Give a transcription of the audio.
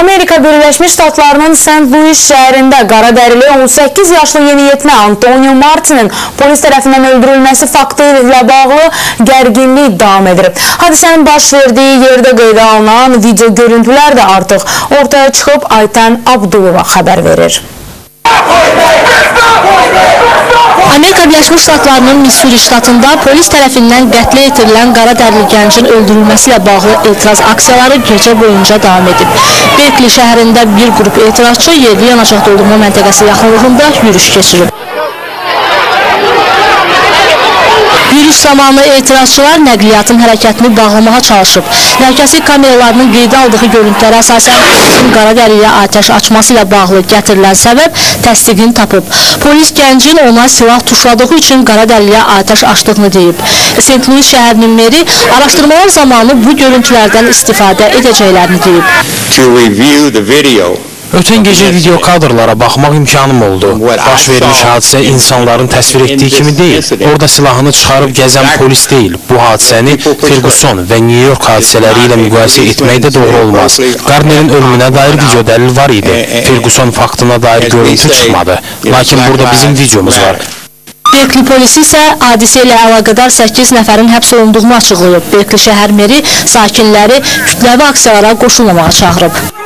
Amerika Birləşmiş Ştatlarının St. Louis şəhərində qaradərili 18 yaşlı yeniyetmə Antonio Martinin polis tərəfindən öldürülməsi faktı ilə bağlı gərginlik davam edir. Hadisənin baş verdiyi yerdə qeydə alınan video görüntülər də artıq ortaya çıxıb Aytən Abdulova xəbər verir. Amerika Birləşmiş Ştatlarının Missouri ştatında polis tərəfindən qətlə yetirilən qara dərili gəncin öldürülməsi ilə bağlı etiraz aksiyaları gecə boyunca davam edib. Berkeley şəhərində bir qrup etirazçı yerli yanacaq doldurma məntəqəsi yaxınlığında yürüş keçirib. Yürüyüş zamanı etirazçılar nəqliyyatın hərəkətini bağlamağa çalışıb. Mərkəzi kameralarının qeydə aldığı görüntülərə əsasən polisin qara dəriyə atəş açması ilə bağlı gətirilən səbəb təsdiqini tapıb. Polis gəncin ona silah tuşladığı üçün qara dəriyə atəş açdığını deyib. St. Louis şəhərinin meri araşdırmalar zamanı bu görüntülərdən istifadə edəcəklərini deyib. to review the video. Ötən gecə video kadrlara baxmaq imkanım oldu. Baş vermiş hadisə insanların təsvir etdiyi kimi deyil. Orada silahını çıxarıb gəzən polis deyil. Bu hadisəni Ferguson və New York hadisələri ilə müqayisə etmək də doğru olmaz. Garnerin ölümünə dair video dəlil var idi. Ferguson faktına dair görüntü çıxmadı. Lakin burada bizim videomuz var. Berkeley polisi isə hadisə ilə əlaqədar 8 nəfərin həbs olunduğunu açıqlayıb. Berkeley şəhər meri sakinləri kütləvi aksiyalara qoşulmamağa çağırıb.